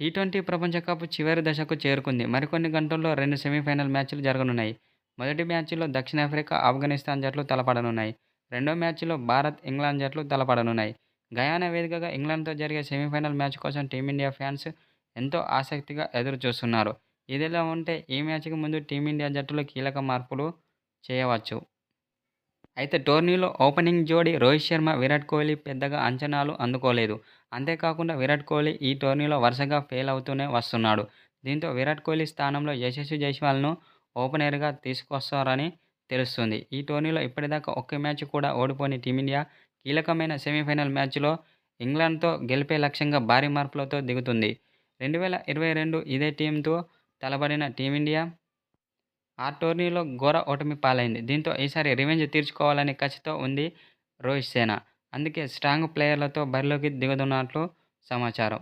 T twenty ప్రపంచ cup చివరి దశకు చేరుకుంది. మరికొన్ని గంటల్లో రెండు సెమీఫైనల్ మ్యాచ్లు జరగనున్నాయి. మొదటి మ్యాచ్లో దక్షిణాఫ్రికా ఆఫ్ఘనిస్తాన్ జట్లు తలపడనున్నాయి. రెండో మ్యాచ్లో భారత్ ఇంగ్లాండ్ జట్లు తలపడనున్నాయి. గయానా వేదికగా ఇంగ్లాండ్తో జరిగే సెమీఫైనల్ మ్యాచ్ కోసం టీమిండియా ఫ్యాన్స్ ఎంతో ఆసక్తిగా ఎదురు చూస్తున్నారు ఇదిలా ఉంటే ఈ మ్యాచ్కి ముందు టీమిండియా జట్టులో కీలక మార్పులు చేయవచ్చు. అయితే టోర్నీలో ఓపెనింగ్ జోడీ రోహిత్ శర్మ విరాట్ కోహ్లీ పెద్దగా అంచనాలు అందుకోలేదు. అంతేకాకుండా విరాట్ కోహ్లీ ఈ టోర్నీలో వరుసగా ఫెయిల్ అవుతూనే వస్తున్నాడు. దీంతో విరాట్ కోహ్లీ స్థానంలో యశస్వి జైస్వాల్ను ఓపెనర్గా తీసుకొస్తారని తెలుస్తుంది. ఈ టోర్నీలో ఇప్పటిదాకా ఒక్క మ్యాచ్ కూడా ఓడిపోని టీమిండియా కీలకమైన సెమీఫైనల్ మ్యాచ్లో ఇంగ్లాండ్తో గెలిపే లక్ష్యంగా భారీ మార్పులతో దిగుతుంది. రెండు వేల ఇరవై రెండు ఇదే టీంతో తలబడిన టీమిండియా ఆ టోర్నీలో ఘోర ఓటమి పాలైంది. దీంతో ఈసారి రివెంజ్ తీర్చుకోవాలనే కసితో ఉంది రోహిత్ సేన. అందుకే స్ట్రాంగ్ ప్లేయర్లతో బరిలోకి దిగుతున్నట్లు సమాచారం.